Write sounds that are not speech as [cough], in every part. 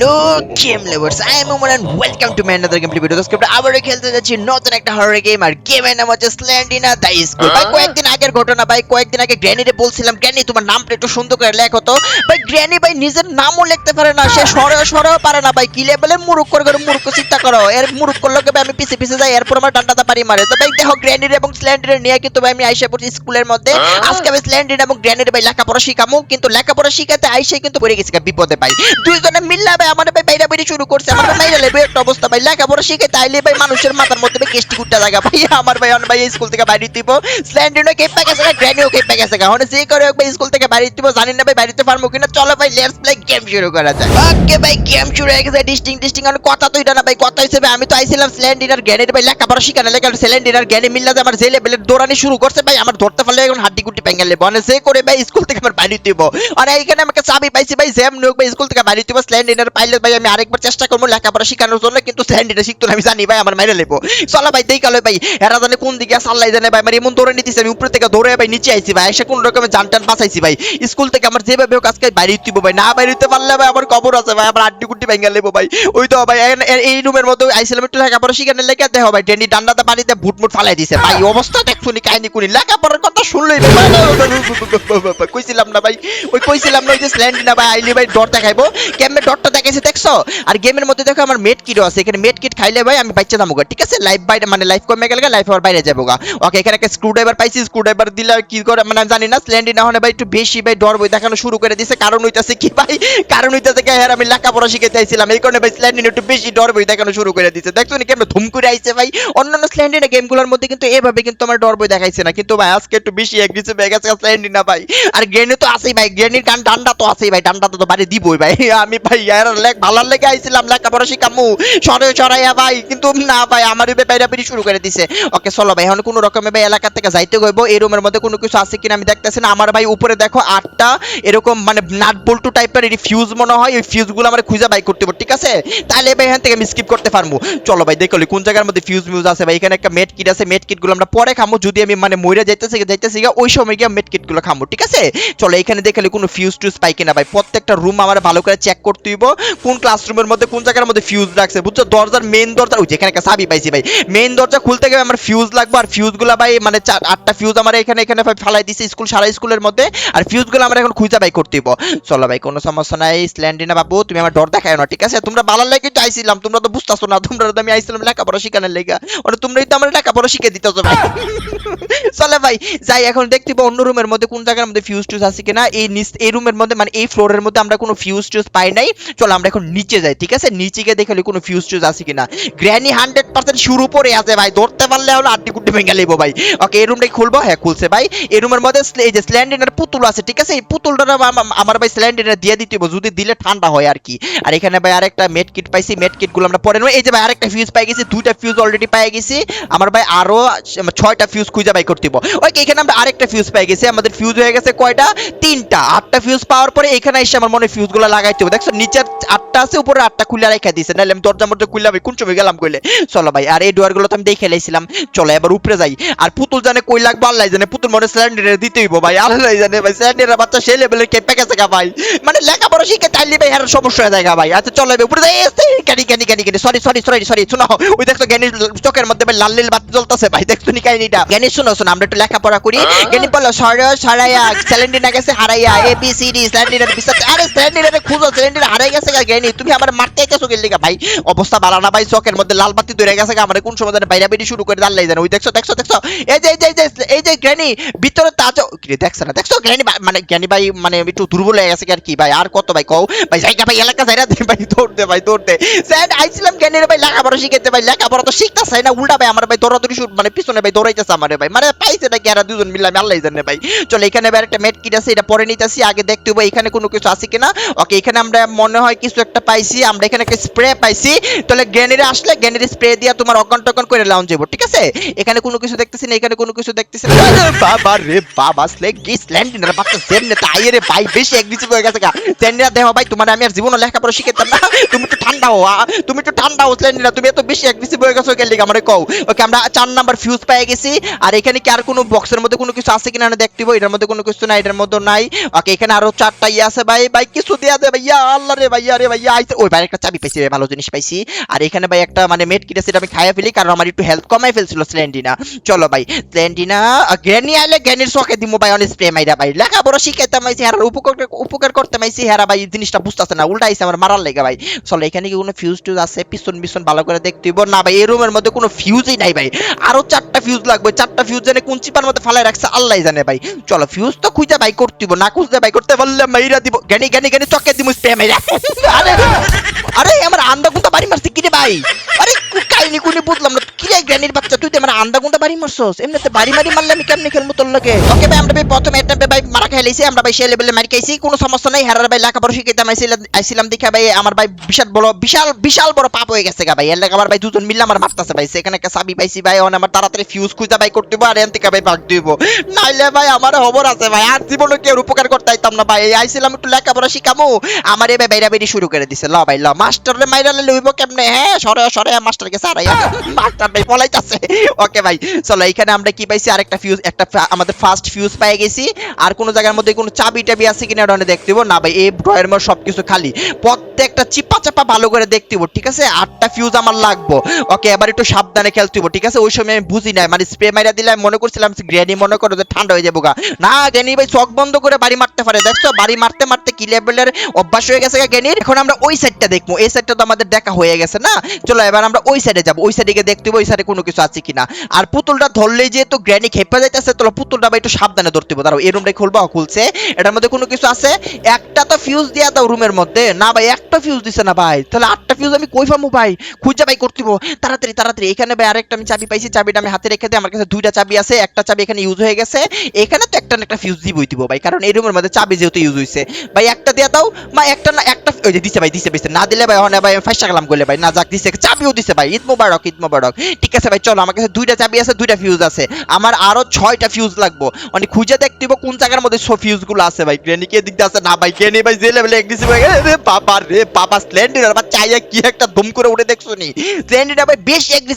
Hello game lovers I am Omar and welcome to my another game video আজকে আমরা আবারও খেলতে যাচ্ছি নতুন একটা হরর গেম আর গেমের নাম হচ্ছে স্ল্যান্ডিনা দ্য স্কুল ভাই কয়েকদিন আগের ঘটনা ভাই কয়েকদিন আগে গ্র্যানিরে বলছিলাম গ্র্যানি তোমার নামটা একটু সুন্দর করে লেখো তো ভাই গ্র্যানি ভাই নিজের নামও লিখতে পারে না সে সরেও সরেও পারে না ভাই কি লেভেলের মুরুখ করে করে মুরুখ চিন্তা করো এর মুরুখ করলে ভাই আমি পিছে পিছে যাই এরপর আমার ডান্ডাটা পারি মারে তো ভাই দেখো গ্র্যানির এবং স্ল্যান্ডিনে নিয়ে কিন্তু ভাই আমি আইসা পড়ছি স্কুলের মধ্যে আজকে আমি স্ল্যান্ডিন এবং গ্র্যানির ভাই লেখাপড়া শিখামু কিন্তু লেখাপড়া শিখাতে আইসে কিন্তু পড়ে গেছি বিপদে ভাই দুইজনে মিল্লা ভাই আমার ভাই বাইরা শুরু করছে আমার ভাই একটা অবস্থা ভাই। লেখাপড়া শিখে তাইলে ভাই মানুষের মাথার মধ্যে ভাই কেষ্টি ভাই। আমার ভাই, অন ভাই স্কুল থেকে বাইরে দিব। গেছে গেছে যে করে হোক ভাই স্কুল থেকে বাইরে দিব, জানি না ভাই বাড়িতে পারব কিনা। চলো ভাই লেটস প্লে গেম শুরু করা যাক। ওকে ভাই গেম শুরু হয়ে গেছে ডিস্টিং ডিস্টিং কথা তো এটা না ভাই, কথা হিসেবে আমি তো আইছিলাম স্ল্যান্ডিনার গ্র্যানির ভাই, লেখাপড়া শিখানো লেখা স্ল্যান্ডিনার গ্র্যানি আমার যে লেভেলের দৌড়ানি শুরু করছে ভাই, আমার ধরতে পারলে এখন হাড্ডি গুটি পেঙ্গালে বনে সে করে ভাই স্কুল থেকে আমার বাড়ি দিব। আর এইখানে আমাকে চাবি পাইছি ভাই জ্যাম নিয়োগ ভাই, স্কুল থেকে বাড়ি দিব স্ল্যান্ডিনার পাইলে ভাই আমি আরেকবার চেষ্টা করব লেখাপড়া শেখানোর জন্য, কিন্তু স্ল্যান্ডিনার শিখতো না, আমি জানি ভাই, আমার মাইরে লেবো। চলো ভাই, দেই ভাই, এরা জানে কোন দিকে সাল্লাই জানে ভাই, আমার এমন দৌড়ে নিতেছি, আমি উপরে থেকে দৌড়ে ভাই নিচে আইছি ভাই, এসে কোন রকমের জান টান বাঁচাইছি ভাই। স্কুল থেকে আমার যেভাবে হোক আজকে বাইরে দিব ভাই, না বাইরে দিতে পারলে ভাই আমার খবর আছে ভাই, আমার আড্ডি গুটি ভেঙে লেবো ভাই। ওই তো ভাই এই রুমের মধ্যে আইছিলাম একটু লেখাপড়া শিখানোর লেগে, দেখো ভাই ডেন্ডি ডান্ডাতে বাড়িতে ভুট মুট ফালাই দিছে। ভাই, অবস্থা দেখছুনি কাহিনী কুনি, লেখাপড়ার কথা শুনলই [laughs] কইছিলাম না ভাই, ওই কইছিলাম না ওই যে না ভাই, আইলি ভাই ডরটা দেখাইছে, দেখছ? আর গেমের মধ্যে দেখো আমার মেট আছে, এখানে মেট কিট খাইলে ভাই আমি বাচ্চা দামুগা ঠিক আছে? লাইফ বাইরে মানে লাইফ কমে গেলে লাইফ আবার বাইরে যাব গা ওকে, এখানে একটা স্ক্রু ড্রাইভার পাইছি স্ক্রু ড্রাইভার দিলে কি করে মানে জানি না স্ল্যান্ডি না হলে ভাই একটু বেশি ভাই ডর বই দেখানো শুরু করে দিছে। কারণ হইতাছে কি ভাই? কারণ হইতাছে কি আমি লেখাপড়া শিখে চাইছিলাম এই কারণে ভাই স্ল্যান্ডিন একটু বেশি ডর বই দেখানো শুরু করে দিছে। দেখছ নি কেমন ধুম করে আইছে ভাই? অন্যান্য স্ল্যান্ডিনা গেমগুলোর মধ্যে কিন্তু এভাবে কিন্তু আমার ডর বই দেখাইছে না। কিন্তু ভাই, আজকে একটু বেশি হয়ে গেছে স্ল্যান্ডিনা ভাই। আর গ্রেনে তো আছেই ভাই গ্রেনির গান ডান্ডা তো আছেই ভাই, ডান্ডা তো বাড়ি দিবই ভাই। [laughs] আমি ভাই আর লেখ ভালো লেগে আইছিলাম, লেখাপড়া শিখামু। সরে সরাইয়া ভাই, কিন্তু না ভাই আমার বাইরা বেরি শুরু করে দিছে। ওকে, চলো ভাই, এখন কোনো রকমে ভাই এলাকা থেকে যাইতে গইব এই রুমের মধ্যে কোনো কিছু আছে কিনা আমি দেখতেছি না। আমার ভাই উপরে দেখো আটটা এরকম মানে নাট বল্টু টাইপের ফিউজ মনে হয়। ওই ফিউজগুলো আমার খুঁজে বাই করতে হবে, ঠিক আছে? তাহলে ভাই এখান থেকে আমি স্কিপ করতে পারব চলো ভাই দেখলি কোন জায়গার মধ্যে ফিউজ মিউজ আছে ভাই? এখানে একটা মেট কিট আছে মেট কিটগুলো আমরা পরে খামো। যদি আমি মানে মইরা যাইতেছি যাইতেছি ওই সময় গিয়ে মেট কিট গুলো খামো ঠিক আছে? চলো এখানে দেখলে কোনো ফিউজ টুজ পাই কিনা ভাই। প্রত্যেকটা রুম আমার ভালো করে চেক করতে হইব। কোন ক্লাসরুমের মধ্যে কোন জায়গার মধ্যে ফিউজ রাখছে বুঝছ? দরজার মেইন দরজা ওই যেখানে একটা চাবি পাইছি ভাই। মেইন দরজা খুলতে গেলে আমার ফিউজ লাগবে আর ফিউজগুলা ভাই মানে আটটা ফিউজ আমার এখানে এখানে ভাই ফালাই দিছে স্কুল সারা স্কুলের মধ্যে। আর ফিউজগুলো আমার এখন খুঁজে বাই করতে হইব। চলো ভাই কোনো সমস্যা নাই স্ল্যান্ডিনা বাবু তুমি আমার ডর দেখায় না ঠিক আছে? তোমরা ভালো লেগে তো আইছিলাম তোমরা তো বুঝতেছো না তোমরা তো আমি আইছিলাম লেখাপড়া শিখানোর লেগে। মানে তোমরাই তো আমার লেখাপড়া শিখে দিতেছো ভাই। [laughs] চলে ভাই যাই এখন দেখতে অন্য রুমের মধ্যে কোন জায়গার মধ্যে ফিউজ টুজ আছে কিনা এই নিচ এই রুমের মধ্যে মানে এই ফ্লোরের মধ্যে আমরা কোনো ফিউজ টুজ পাই নাই। চলো আমরা এখন নিচে যাই ঠিক আছে? নিচে গিয়ে দেখলে কোনো ফিউজ টুজ আছে কিনা। গ্র্যানি হান্ড্রেড পার্সেন্ট শুরু পরে আছে ভাই ধরতে পারলে হলো আড্ডি কুড্ডি ভেঙে লেবো ভাই। ওকে এই রুমটাই খুলবো? হ্যাঁ খুলছে ভাই। এই রুমের মধ্যে এই যে স্ল্যান্ডিনার পুতুল আছে ঠিক আছে? এই পুতুলটা আমার ভাই স্ল্যান্ডিনার দিয়ে দিতে হবে, যদি দিলে ঠান্ডা হয় আর কি। আর এখানে ভাই আরেকটা মেড কিট পাইছি মেড কিটগুলো আমরা পরে নেব। এই যে ভাই আরেকটা ফিউজ পাই গেছি দুইটা ফিউজ অলরেডি পাই গেছি। আমার ভাই আরও ছয়টা ফিউজ খুঁজে বাই করতে। ওকে এখানে আমরা আরেকটা ফিউজ পাই গেছি আমাদের ফিউজ হয়ে গেছে কয়টা? তিনটা। আটটা ফিউজ পাওয়ার পরে এখানে এসে আমার মনে ফিউজগুলো লাগাইতে হবে। দেখছ নিচের আটটা আছে উপরে আটটা খুলে রেখে দিছে। নাহলে আমি দরজা মধ্যে খুললাম কোন সময় গেলাম কইলে। চলো ভাই আর এই ডোয়ারগুলো তো আমি দেখে লাইছিলাম। চলো এবার উপরে যাই। আর পুতুল জানে কই লাগবে? আল্লাহ জানে। পুতুল মনে সিলিন্ডারে দিতে হইব ভাই আল্লাহ জানে ভাই। সিলিন্ডারের বাচ্চা সেই লেভেলের গেছে গা ভাই। মানে লেখাপড়া শিখে তাইলে ভাই আর সমস্যা হয়ে যায় ভাই। আচ্ছা চলো উপরে যাই। ক্যানি ক্যানি ক্যানি ক্যানি সরি সরি সরি সরি শোনো। ওই দেখছ জ্ঞানীর চোখের মধ্যে লাল নীল বাতি জ্বলতেছে ভাই। দেখছ নি কাহিনীটা? জ্ঞানী শুনো শুনো আমরা একটু লেখাপড়া করি। জ্ঞানী বলো সর সরাইয়া স্যালেন্ডিনা গেছে, হারাইয়া এ বি সি ডি স্যালেন্ডিনার বিচার আরে স্যালেন্ডিনারে খুঁজো স্যালেন্ডিনা হারাই গেছে গা জ্ঞানী তুমি আমার মারতে আইতেছো গেলি গা ভাই। অবস্থা ভালো না ভাই, চোখের মধ্যে লাল বাতি ধরে গেছে গা। আমার কোন সময় যেন বাইরে বেরিয়ে শুরু করে দাঁড়াই জানো। ওই দেখছ দেখছ দেখছ। এই যে এই যে এই যে, এই ভিতরে তা আছো দেখছ না? দেখছ জ্ঞানী মানে জ্ঞানী ভাই মানে একটু দুর্বল হয়ে গেছে আর কি ভাই। আর কত ভাই কও? ভাই জায়গা ভাই, এলাকা যাইরা দে ভাই দৌড়তে ভাই দৌড়তে স্যার, আইছিলাম জ্ঞানীর ভাই, লেখাপড়া শিখাইতে ভাই, লেখাপড়া তো শিখতেছে না, উল্টা ভাই, আমার ভাই দৌড়াদৌড়ি শুরু মানে পিছনে ভাই দৌড়াইতেছে আমার ভাই। মানে পাইছে নাকি এরা দুজন মিলে, আমি আল্লাহ জানে ভাই। চলো, এখানে এবার একটা মেট কিট আছে, এটা পরে নিতেছি, আগে দেখতে হবে এখানে কোনো কিছু আছে কিনা। ওকে এখানে আমরা মনে হয় কিছু একটা পাইছি, আমরা এখানে একটা স্প্রে পাইছি। তাহলে গ্যানেরে আসলে গ্যানের স্প্রে দিয়া তোমার অকন টকন করে লাউন যাব ঠিক আছে? এখানে কোনো কিছু দেখতেছি না, এখানে কোনো কিছু দেখতেছি না। বাবা রে বাবা স্লেক গিস ল্যান্ডিনার বাচ্চা সেমনে তাই রে ভাই, বেশি এগ্রেসিভ হয়ে গেছে গা। স্ল্যান্ডিনা দেহ ভাই, তোমার আমি আর জীবনে লেখাপড়া শিখাইতাম না। তুমি একটু ঠান্ডা হও তুমি একটু ঠান্ডা হও স্ল্যান্ডিনা তুমি এত বেশি এগ্রেসিভ হয়ে গেছো গেলি আমারে কও। ওকে আমরা চার নাম্বার ফিউজ পেয়ে গেছি, আর এখানে কি আর কোনো বক্সের মধ্যে কোনো কিছু আছে কিনা না দেখতে হইবো এটার মধ্যে কোনো কিছু নাই, এটার মধ্যে নাই। ওকে এখানে আরও চারটা ইয়ে আছে ভাই। ভাই, কিছু দেয়া দে ভাইয়া, আল্লাহ রে ভাইয়া রে ভাইয়া আইছে ওই ভাই, একটা চাবি পাইছি ভালো জিনিস পাইছি। আর এখানে ভাই একটা মানে মেট কিট আছে আমি খাইয়া ফেলি, কারণ আমার একটু হেলথ কমাই ফেলছিল স্ল্যান্ডিনা চলো ভাই স্ল্যান্ডিনা গ্র্যানি আইলে গ্র্যানির শখে দিমু ভাই অনেক স্প্রে মাইরা ভাই। লেখাপড়া শিখাইতে মাইছি হেরার উপকার উপকার করতে মাইছি, হেরা ভাই জিনিসটা বুঝতেছে না, উল্টা আইছে আমার মারার লেগে ভাই। চলো, এখানে কি কোনো ফিউজ টিউজ আছে? পিছন পিছন ভালো করে দেখতে হইব। না ভাই, এই রুমের মধ্যে কোনো ফিউজই নাই ভাই। আরও চারটা ফিউজ লাগবে, চারটা ফিউজ জানে কোন চিপার মধ্যে ফালাই রাখছে আল্লাহ জানে ভাই। চলো ফিউজ তো খুঁজে বাই করতে দিব না খুঁজতে বাই করতে বললে মাইরা দিব। গানি গানি গানি চকে দিব স্প্রে মাইরা আরে আরে, আমার আন্দা গুন্তা বাড়ি মারছি কিরে ভাই? আরে, কাহিনী কুনি বুঝলাম না। কি রে গ্র্যানির বাচ্চা, তুই তো আমার আন্দা গুন্তা বাড়ি মারছস? এমনিতে বাড়ি মারি মারলে আমি কেমনে খেলব তোর লাগে? ওকে ভাই, আমরা ভাই প্রথম এটা ভাই খেলেছি আমরা ভাই সেই লেভেলে মারি খাইছি, কোনো সমস্যা নাই। হেরার ভাই লেখাপড়া শিখাইতে আইছিলাম আইছিলাম দেখা ভাই, আমার ভাই বিশাল বড় বিশাল বিশাল বড় পাপ হয়ে গেছে গা ভাই। এর আমার ভাই দুজন মিললে আমার মারতাছে ভাই। সেখানে একটা চাবি পাইছি ভাই, অন আমার তাড়াতাড়ি ফিউজ খুঁজে ভাই করতে আর এন থেকে ভাই ভাগ দিব। নাইলে ভাই আমার খবর আছে ভাই, আর জীবনে কেউ উপকার করতে আইতাম না ভাই। এই আইছিলাম একটু লেখাপড়া শিখামু। আমার এবার বাইরা বেরি শুরু করে দিছে। ল ভাই, ল। মাস্টারে মাইরালে লইব কেমনে? হ্যাঁ সরে সরে মাস্টার কে সারাই মাস্টার ভাই পলাইতাছে। ওকে ভাই, চলো এখানে আমরা কি পাইছি? আরেকটা ফিউজ একটা আমাদের ফার্স্ট ফিউজ পেয়ে গেছি। আর কোন জায়গার মধ্যে কোনো চাবি টাবি আছে কিনা ওটা দেখতে। না ভাই এই ড্রয়ের মধ্যে সবকিছু খালি। প্রত্যেকটা চিপা চাপা ভালো করে দেখতে হইবো, ঠিক আছে? আটটা ফিউজ আমার লাগবো। ওকে এবার একটু সাবধানে খেলতে হইবো, ঠিক আছে? ওই সময় আমি বুঝি নাই মানে স্প্রে মাইরা দিলে আমি মনে করছিলাম গ্রেনি মনে করো যে ঠান্ডা হয়ে যাব গা। না গ্রেনি ভাই চোখ বন্ধ করে বাড়ি মারতে পারে দেখছ? বাড়ি মারতে মারতে কি লেভেলের অভ্যাস হয়ে গেছে গ্রেনির এখন আমরা ওই সাইডটা দেখব। এই সাইডটা তো আমাদের দেখা হয়ে গেছে না? চলো এবার আমরা ওই সাইডে যাব। ওই সাইডে গিয়ে দেখতে হইবো, ওই সাইডে কোনো কিছু আছে কিনা। আর পুতুলটা ধরলেই যেহেতু গ্র্যানি খেপে যাইতেছে তো পুতুলটা ভাই একটু সাবধানে ধরতে হবে দাঁড়াও এই রুমটা খুলবা। খুলছে, এটার মধ্যে কোনো কিছু আছে? একটা তো ফিউজ দিয়া দাও রুমের মধ্যে। না ভাই, একটা ফিউজ দিছে না ভাই। তাহলে আটটা ফিউজ আমি কই পাবো ভাই? খুঁজে ভাই করতে হইবো। তাড়াতাড়ি তাড়াতাড়ি। এখানে ভাই আরেকটা আমি চাবি পাইছি, চাবিটা আমি হাতে রেখে দিই আমার কাছে দুইটা চাবি আছে, একটা চাবি এখানে ইউজ হয়ে গেছে। এখানে তো একটা না একটা ফিউজ দিবই দিব ভাই, কারণ এই রুমের মধ্যে চাবি যেহেতু ইউজ হইছে। ভাই, একটা দিয়া দাও, মা, একটা না, একটা ওই যে দিছে ভাই, দিছে দিছে। না দিলে ভাই, হনে ভাই ফাইসা গেলাম গলে ভাই। না যাক, দিছে। চাবিও দিছে ভাই। ঈদ মোবারক ঈদ মোবারক। ঠিক আছে ভাই, চলো, আমার কাছে দুইটা চাবি আছে, দুইটা ফিউজ আছে। আমার আরও ছয়টা ফিউজ লাগবো। মানে খুঁজে দেখতে কোন জায়গার মধ্যে সব ফিউজগুলো আছে ভাই গ্রেনি কে দিকতে আছে, না ভাই গ্রেনি ভাই রে বাবা রে, বাবা চাইয়া কি একটা করে উঠে দেখছ নি? ভাই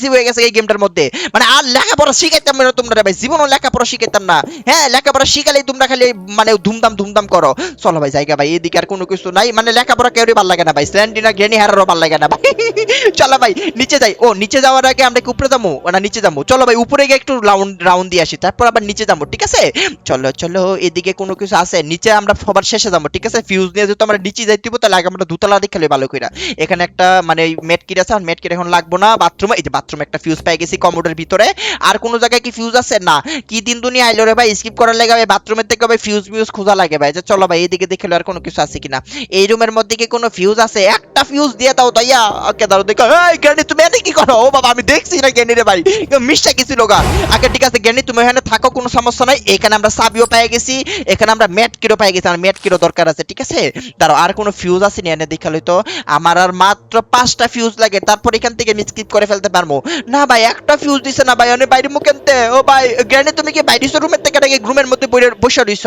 হয়ে গেছে এই গেমটার মধ্যে। মানে আর লেখাপড়া শিখাইতাম না তোমরা ভাই, জীবনও লেখাপড়া শিখাইতাম না। হ্যাঁ লেখাপড়া শিখালেই তোমরা খালি মানে ধুমধাম ধুমধাম করো। চলো ভাই, জায়গা ভাই, এদিকে আর কোনো কিছু নাই। মানে লেখাপড়া লাগে না ভাই গ্রেনি হারারও ভালো লাগে না ভাই। [laughs] চলো ভাই, নিচে যাই। ও, নিচে যাওয়ার আগে আমরা কি উপরে যাব? না, নিচে যাব। চলো ভাই, উপরে গিয়ে একটু রাউন্ড রাউন্ড দিয়ে আসি, তারপর আবার নিচে যাব, ঠিক আছে? চলো চলো, এদিকে কোনো কিছু আছে নিচে আমরা সবার শেষে যাব ঠিক আছে? ফিউজ নিয়ে যেহেতু আমরা নিচে যাইতে হইবো, তাহলে আগে আমরা দুতলা দিকে খেলে ভালো করে এখানে একটা মানে মেট কিট আছে মেট কিট এখন লাগবো না বাথরুমে এই যে বাথরুমে একটা ফিউজ পেয়ে গেছি কমোডের ভিতরে। আর কোনো জায়গায় কি ফিউজ আছে? না। কি দিন দুনিয়া আইলো রে ভাই স্কিপ করার লাগে ভাই বাথরুমের থেকে ভাই ফিউজ ফিউজ খোঁজা লাগে ভাই যে চলো ভাই এদিকে দেখে আর কোনো কিছু আছে কিনা। এই রুমের মধ্যে কি কোনো ফিউজ আছে? একটা ফিউজ দিয়ে দাও তাইয়া ওকে দাঁড়ো দেখো এই জ্ঞানী তুমি এনে কি করো? ও বাবা আমি দেখছি না জ্ঞানী রে ভাই। মিশা গেছিল গা। আগে ঠিক আছে জ্ঞানী তুমি এখানে থাকো কোনো সমস্যা নাই। এখানে আমরা সাবিও পেয়ে গেছি। এখানে আমরা ম্যাট কিরো পেয়ে গেছি, আমার ম্যাট কিরো দরকার আছে, ঠিক আছে? দাঁড়াও, আর কোনো ফিউজ আছে এনে দেখালে তো আমার আর মাত্র পাঁচটা ফিউজ লাগে, তারপর এখান থেকে আমি স্কিপ করে ফেলতে পারব। না ভাই, একটা ফিউজ দিছে না ভাই, অনেক বাইরে মুখেনতে ও ভাই জ্ঞানী তুমি কি বাইরে রুমের থেকে নাকি রুমের মধ্যে বসে রইছ?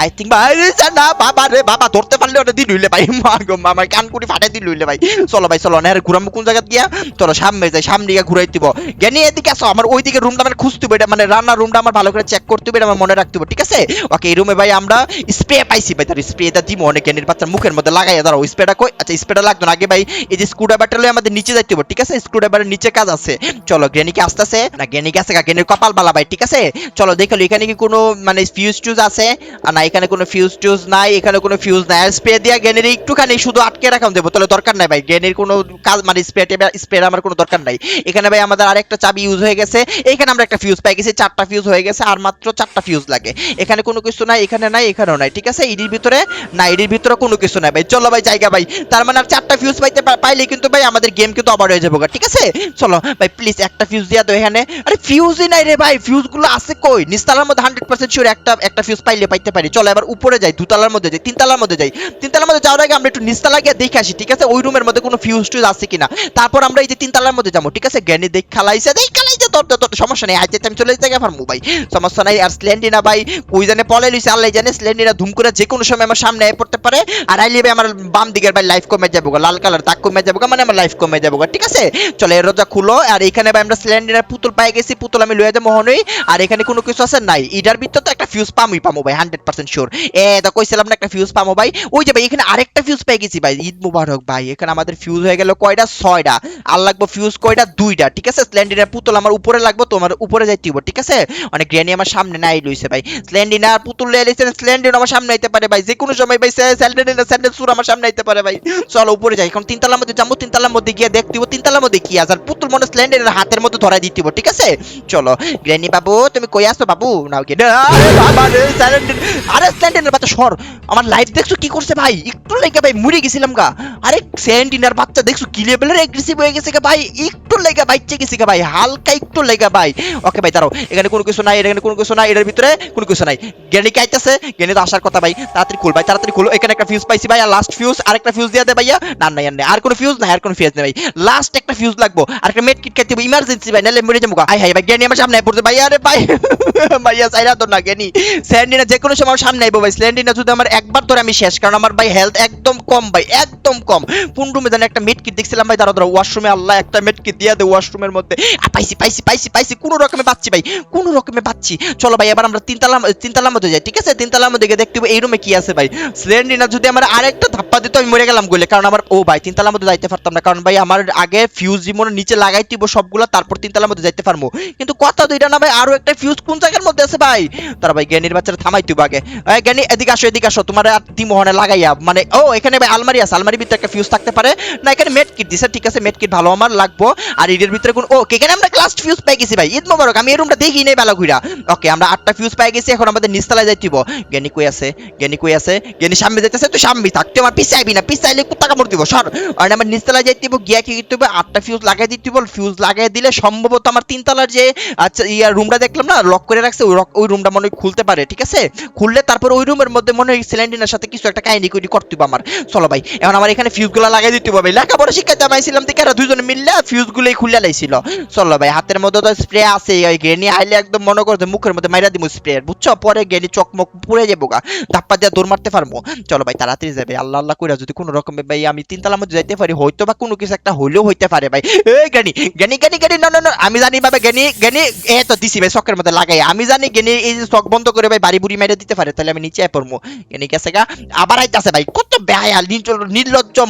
আই থিঙ্ক ভাই না, বাবা রে বাবা, ধরতে পারলে ওটা দিন হইলে ভাই। মা গো কান কুড়ি ফাটাই দিল হইলে ভাই। চলো ভাই, চলো, না, ঘুরামো কোন জায়গা গিয়া? চলো, সামনে যাই, সামনে গিয়ে ঘুরাই দিব। জ্ঞানী এদিকে আসো, আমার ওইদিকে রুমটা আমার খুঁজতে হবে, এটা মানে রান্নার রুমটা আমার ভালো করে চেক করতে হবে, এটা আমার মনে রাখতে হবে, ঠিক আছে? ওকে এই রুমে ভাই? আমরা স্প্রে পাইছি ভাই তার স্প্রেটা দিব অনেক জ্ঞানীর বাচ্চার মুখের মধ্যে লাগাইয়া দাঁড়াও স্প্রেটা কই? আচ্ছা স্প্রেটা লাগতো না। আগে ভাই, এই যে স্ক্রুড্রাইভারটা লয়ে আমাদের নিচে যাইতে হবে ঠিক আছে? স্ক্রুড্রাইভারের নিচে কাজ আছে। চলো জ্ঞানীকে আসতেছে। না জ্ঞানীকে আছে জ্ঞানীর কপাল বালা ভাই, ঠিক আছে? চলো, দেখো এখানে কি কোনো মানে ফিউজ টিউজ আছে? আর না, এখানে কোনো ফিউজ টিউজ নাই, এখানে কোনো ফিউজ নাই। স্প্রে দিয়া জ্ঞানীর একটুখানি শুধু আটকে রাখাম দেবো, তাহলে দরকার নাই ভাই। জ্ঞানীর কোনো কাজ মানে স্প্রে স্প্রে আমার কোনো দরকার নাই। এখানে ভাই, আমাদের আরেকটা চাবি ইউজ হয়ে গেছে। এখানে আমরা একটা ফিউজ পাই গেছি, চারটা ফিউজ হয়ে গেছে, আর মাত্র চারটা ফিউজ লাগে। এখানে কোনো কিছু নাই এখানে নাই, এখানেও নাই, ঠিক আছে? ইডির ভিতরে না ইডির ভিতরে কোনো কিছু নাই ভাই। চলো ভাই, জায়গা ভাই। তার মানে আর চারটা ফিউজ পাইতে পাইলে কিন্তু ভাই আমাদের গেম কিন্তু আবার হয়ে যাব ঠিক আছে? চলো ভাই প্লিজ একটা ফিউজ দিয়া তো এখানে। আরে ফিউজই নাই রে ভাই ফিউজগুলো আছে কই? নিস্তালার মধ্যে হান্ড্রেড পার্সেন্ট শিওর একটা একটা ফিউজ পাইলে পাইতে পারি। চলো এবার উপরে যাই, দুতলার মধ্যে যাই, তিনতলার মধ্যে যাই। তিনতলার মধ্যে যাওয়ার আগে আমরা একটু নিস্তালা গিয়ে দেখে আসি, ঠিক আছে? ওই রুমের মধ্যে কোনো ফিউজ টুজ আছে কিনা। তারপর আমরা এই যে তিনতলার মধ্যে যাব, ঠিক আছে? জ্ঞানী দেখ খালাইছে দেখ খালাইছে, তোর তোর সমস্যা নেই। আজ আমি চলে যেতে আমার ভাই সমস্যা নাই, আর স্ল্যান্ডিনা ভাই। ওই জানে পলে লইছে আল্লাহ ধুম করে যে কোনো সময় আমার সামনে পড়তে পারে, আর আইলে ভাই আমার বাম দিকের ভাই লাইফ কমে যাব লাল কালার দাগ কমে যাব মানে আমার লাইফ কমে যাব ঠিক আছে? এর রোজা খুলো, আর এখানে ভাই আমরা পুতুল পাই গেছি, পুতুল আমি লয়ে যাব মহনই আর এখানে কোনো কিছু আছে? নাই। ইডার ভিতর তো একটা ফিউজ পামই পামো ভাই হান্ড্রেড পার্সেন্ট শিওর এ কইছিলাম না একটা ফিউজ পামো ভাই। ওই যে ভাই, এখানে আরেকটা ফিউজ গেছি ভাই, ঈদ মুবারক ভাই। এখানে আমাদের ফিউজ হয়ে গেল কয়টা ছয়টা আর লাগবো ফিউজ কয়টা দুইটা ঠিক আছে? স্ল্যান্ডিনার পুতুল আমার উপরে লাগবো, তোমার উপরে যাইতে হইব, ঠিক আছে? অনেক গ্র্যানি আমার সামনে নাই লইছে ভাই। স্ল্যান্ডিনার পুতুল কোনো সময় আমার সামনে আইতে পারে ভাই। চলো, উপরে যাই, এখন তিনতলার মধ্যে যাব, তিনতলার মধ্যে গিয়ে দেখতে তিনতলার মধ্যে কি আছে? পুতুল মনে স্ল্যান্ডিনার হাতের মধ্যে ধরাই দিতে ঠিক আছে? চলো, গ্র্যানি বাবু, তুমি কই আসো বাবু? নাও কি বাবা আরে স্ল্যান্ডিনার বাচ্চা, সর। আমার লাইফ দেখছ কি করছে ভাই? একটু লেগে ভাই মরে গেছিলাম গা। আরে স্যান্ডিনার বাচ্চা দেখছ কি লেভেলের এগ্রেসিভ হয়ে গেছে গা ভাই? একটু লেগে বাইচে গেছে গা ভাই, হালকা একটু লেগে ভাই। ওকে ভাই, দাঁড়াও। এখানে কোনো কিছু নাই, এখানে কোনো কিছু নাই, এটার ভিতরে কোনো কিছু নাই। জ্ঞানী কে আইতাছে? জ্ঞানী তো আসার কথা ভাই। তাড়াতাড়ি খুল ভাই, তাড়াতাড়ি খুলো। এখানে একটা ফিউজ পাইছি ভাই, আর লাস্ট ফিউজ আর একটা ফিউজ দিয়ে দে ভাইয়া। না না আর নেই। আর কোনো ফিউজ নাই, আর কোনো ফিউজ নেই ভাই। লাস্ট একটা ফিউজ লাগবো। আর একটা মেড কিট খাইতে ইমার্জেন্সি ভাই, নাহলে মরে যাব। আই হাই ভাই জ্ঞানী আমার সামনে পড়ছে ভাই আরে ভাই। ভাইয়া সাইরা তো না জ্ঞানী স্যান্ডিনা যে কোনো সময় সামনে আইবো ভাই স্যান্ডিনা যদি আমার একবার ধরে আমি শেষ, কারণ আমার ভাই হেলথ একদম কম ভাই, একদম কম। রুমে জানি একটা মেড কিট দেখছিলাম ভাই দাঁড়া দাঁড়া ওয়াশরুমে আল্লাহ একটা মেড কিট দিয়ে দে ওয়াশরুমের মধ্যে। পাইছি পাইছি পাইছি পাইছি, কোনো রকমে পাচ্ছি ভাই, কোনো রকমে পাচ্ছি। চলো ভাই, এবার আমরা তিনতলা তিনতলার মধ্যে যাই, ঠিক আছে? তিনতলার মধ্যে গিয়ে দেখতে এই রুমে কি আছে ভাই। স্লেন্ডিনা যদি আমার আরেকটা ধাপ্পা দিত, আমি মরে গেলাম গলে কারণ আমার, ও ভাই তিনতলার মধ্যে যাইতে পারতাম না, কারণ ভাই আমার আগে ফিউজ জীবন নিচে লাগাই দিব সবগুলা, তারপর তিনতলার মধ্যে যাইতে পারব কিন্তু কথা দুইটা না ভাই, আরও একটা ফিউজ কোন জায়গার মধ্যে আছে ভাই? তারা ভাই, জ্ঞানীর বাচ্চারা থামাই আগে। জ্ঞানী এদিকে আসো এদিকে আসো, তোমার আর তিমোহনে লাগাইয়া মানে ও, এখানে ভাই আলমারি আছে, আলমারির ভিতরে একটা ফিউজ থাকতে পারে। না, এখানে মেড কিট দিছে, ঠিক আছে মেড কিট ভালো আমার, লাগবো। আর এর ভিতরে কোন, ও এখানে আমরা লাস্ট ফিউজ পাই গেছি ভাই, ঈদ মোবারক, আমি এই রুমটা দেখি নাই ভালো ঘুরা ওকে, আমরা আটটা ফিউজ পাই গেছি, এখন আমাদের জ্ঞানী কই আছে কই আছে সামনে যাইতেছে সামনে আমার আইবি না পিছে আইলে কুত্তা কামড় দিব, সর। আর আমার হইব, গিয়া কি আটটা ফিউজ লাগাই ফিউজ লাগাই দিলে সম্ভবত আমার তিনতলার যে আচ্ছা ইয়া রুমটা দেখলাম না লক করে রাখছে, ওই রুমটা মনে হয় খুলতে পারে, ঠিক আছে? খুললে তারপর ওই রুমের মধ্যে মনে হয় সিলিন্ডারের সাথে কিছু একটা কাহিনী করি, করতে হবে আমার। চলো ভাই, এখন আমার এখানে ফিউজগুলো লাগাই দিতে হবে লেখাপড়া শিখাইতে আমাইছিলাম থেকে এরা দুজনে মিললে ফিউজগুলোই খুলে লাইছিল। চলো ভাই, হাতের মধ্যে তো স্প্রে আছে গেনি আইলে একদম মনে করছে মুখের মধ্যে মাইরা দিব স্প্রে বুঝছ? পরে গেনি চকমক পুড়ে যাব গা, ধাপ্পা দিয়ে দৌড় মারতে পারব। চলো ভাই, তাড়াতাড়ি যাবে আল্লাহ আল্লাহ কইরা যদি কোনো রকমে ভাই আমি তিনতলার মধ্যে যাইতে পারি, হয়তো বা কোনো কিছু একটা হইলেও হইতে পারে ভাই। এই জ্ঞানী জ্ঞানী জ্ঞানী জ্ঞানী না না আমি জানি ভাবে জ্ঞানী জ্ঞানী এ তো দিছি ভাই, চকের মধ্যে লাগাই। আমি জানি জ্ঞানী এই চক বন্ধ করে ভাই বাড়ি বুড়ি মেরে দিতে পারে। তাহলে আমি নিচে পড়ব। এনে গেছে গা, আবার আইতাছে ভাই। কত বেহায়া নির্ল- নির্লজ্জ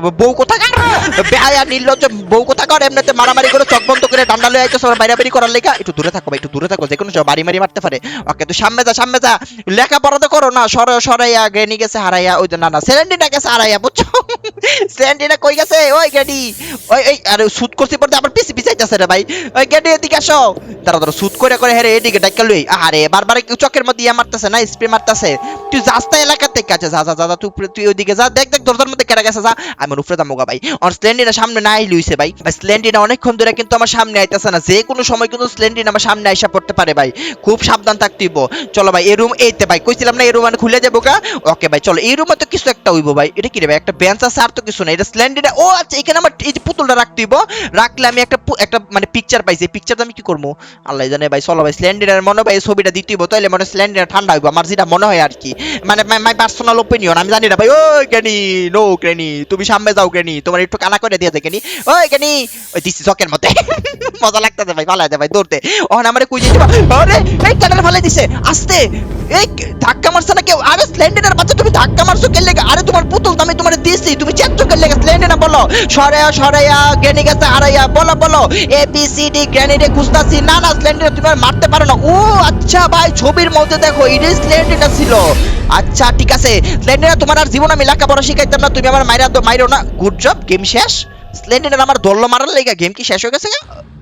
বউ কোথা কার বেহায়া নির্লজ্জ, বউ কোথাকার? এমনিতে মারামারি করে চক বন্ধ করে ডান্ডা লয়ে আইতেছে বাইরা বাইরাবাড়ি করার লেখা একটু দূরে থাকো ভাই, একটু দূরে থাকো যে কোনো সময় বাড়ি মারি মারতে পারে। ওকে, তো সামনে যা সামনে যা। লেখাপড়া তো করো না, সরে, সরাইয়া গেনি গেছে হারাইয়া, ওই না না সেলেন্ডিটা গেছে হারাইয়া, বুঝছ? সেলেন্ডিনা কই গেছে? ওই গেডি ওই এই আরে পড়তে আবার পিছি রে ভাই। ওই গেডি এদিকে আসো। দাঁড়া দাঁড়া করে করে হেরে এদিকে লই। আরে বারবার কি চকের মধ্যে ইয়া মারতেছে না স্প্রে মারতেছে। তুই এলাকা থেকে আছে যা যা যা যা, তুই তুই ওইদিকে যা দেখ দেখ দরজার মধ্যে কেটে গেছে যা। আমি উপরে ভাই। আর স্লেন্ডিনা সামনে নাই লইছে ভাই। ভাই স্লেন্ডিনা অনেকক্ষণ ধরে কিন্তু আমার সামনে আইতাছে না। যে কোনো সময় কিন্তু স্লেন্ডিনা আমার সামনে আইসা পড়তে পারে ভাই। খুব সাবধান থাকতে হইব চলো ভাই এই রুম এইতে ভাই। কইছিলাম না এই রুম মানে খুলে যাব গা? ওকে ভাই চলো এই রুমে তো কিছু একটা হইব ভাই। এটা কি রে ভাই? একটা বেঞ্চ আছে আর তো কিছু না এটা স্লেন্ডিনা ও আচ্ছা এখানে আমার এই যে পুতুলটা রাখতে হইব। রাখলে আমি একটা একটা মানে পিকচার পাইছি, এই পিকচারটা আমি কি করব? আল্লাহ জানে ভাই, চলো ভাই স্লেন্ডিনার মনে ভাই ছবিটা দিতে হইব, তাইলে মনে স্লেন্ডিনা ঠান্ডা হইব, আমার যেটা মনে হয় আর কি মানে মাই পার্সোনাল ওপিনিয়ন আমি জানি না ভাই, ওই গ্রেনি নো গ্রেনি তুমি সামনে যাও গ্রেনি তোমার একটু কানা করে দিয়ে গ্রেনি ওই গ্রেনি ওই দিছি চকের মধ্যে। [laughs] মজা লাগতেছে ভাই ভালো ভাই দৌড়তে ওখানে আমার কুই যেতে আরে, এই কাটার ফালাই দিছে, আস্তে, এই ধাক্কা মারছে না কেউ? আরে স্ল্যান্ডেনার বাচ্চা, তুমি ধাক্কা মারছো কে লেগে আরে, তোমার পুতুল আমি তোমার দিছি তুমি চেচ্ছো গেছে লেগে না বলো, সরাইয়া সরাইয়া গেছে, হারাইয়া, বলো বলো এ বি সি ডি খুঁজতাছি, না না তুমি মারতে পারো না। ও আচ্ছা ভাই, ছবির মধ্যে দেখো ইডি ছিল। আচ্ছা ঠিক আছে। তোমার আর জীবন আমি লেখাপড়া শিখাইতাম না, তুমি আমার মাইরা মাইরো না। গুড জব গেম শেষ। স্ল্যান্ডেনার আমার দল্ল মারার লেগে গেম কি শেষ হয়ে গেছে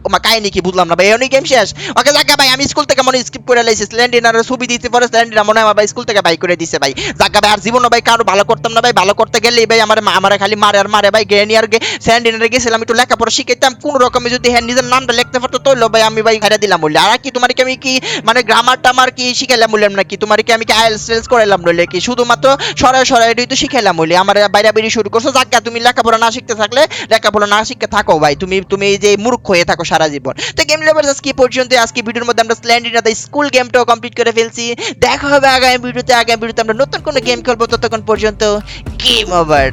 গা? ও মা কাহিনী কি বুঝলাম না ভাই? এমনি গেম শেষ? ওকে জাগা ভাই, আমি স্কুল থেকে মনে স্কিপ করে লাইছি। স্ল্যান্ডিনার ছবি দিতে পরে স্ল্যান্ডিনা মনে হয় ভাই স্কুল থেকে বাই করে দিছে ভাই। জাগা ভাই, আর জীবনে ভাই কারও ভালো করতাম না ভাই। ভালো করতে গেলে ভাই আমার আমার খালি মারে আর মারে ভাই। গেনি আর স্ল্যান্ডিনারে গেছিলাম, একটু লেখাপড়া শিখাইতাম। কোন রকমে যদি হ্যাঁ নিজের নামটা লিখতে পারতো, তৈলো ভাই আমি ভাই খাইয়া দিলাম বললে। আর কি, তোমার কি আমি কি মানে গ্রামার টামার কি শিখাইলাম বললাম নাকি? তোমার কি আমি কি আইএলস টেলস করাইলাম বললে কি? শুধুমাত্র সরাই সরাই তো শিখাইলাম বলি আমার বাইরে বেরিয়ে শুরু করছ। জাগা তুমি লেখাপড়া না শিখতে থাকলে, লেখাপড়া না শিখতে থাকো ভাই। তুমি তুমি এই যে মূর্খ হয়ে থাকো সারা জীবন। তো গেম লেভার আজকে পর্যন্ত আজকে ভিডিওর মধ্যে আমরা স্ল্যান্ডিনা দ্য স্কুল গেমটাও কমপ্লিট করে ফেলছি। দেখা হবে আগামী ভিডিওতে। আগামী ভিডিওতে আমরা নতুন কোনো গেম খেলব। ততক্ষণ পর্যন্ত গেম ওভার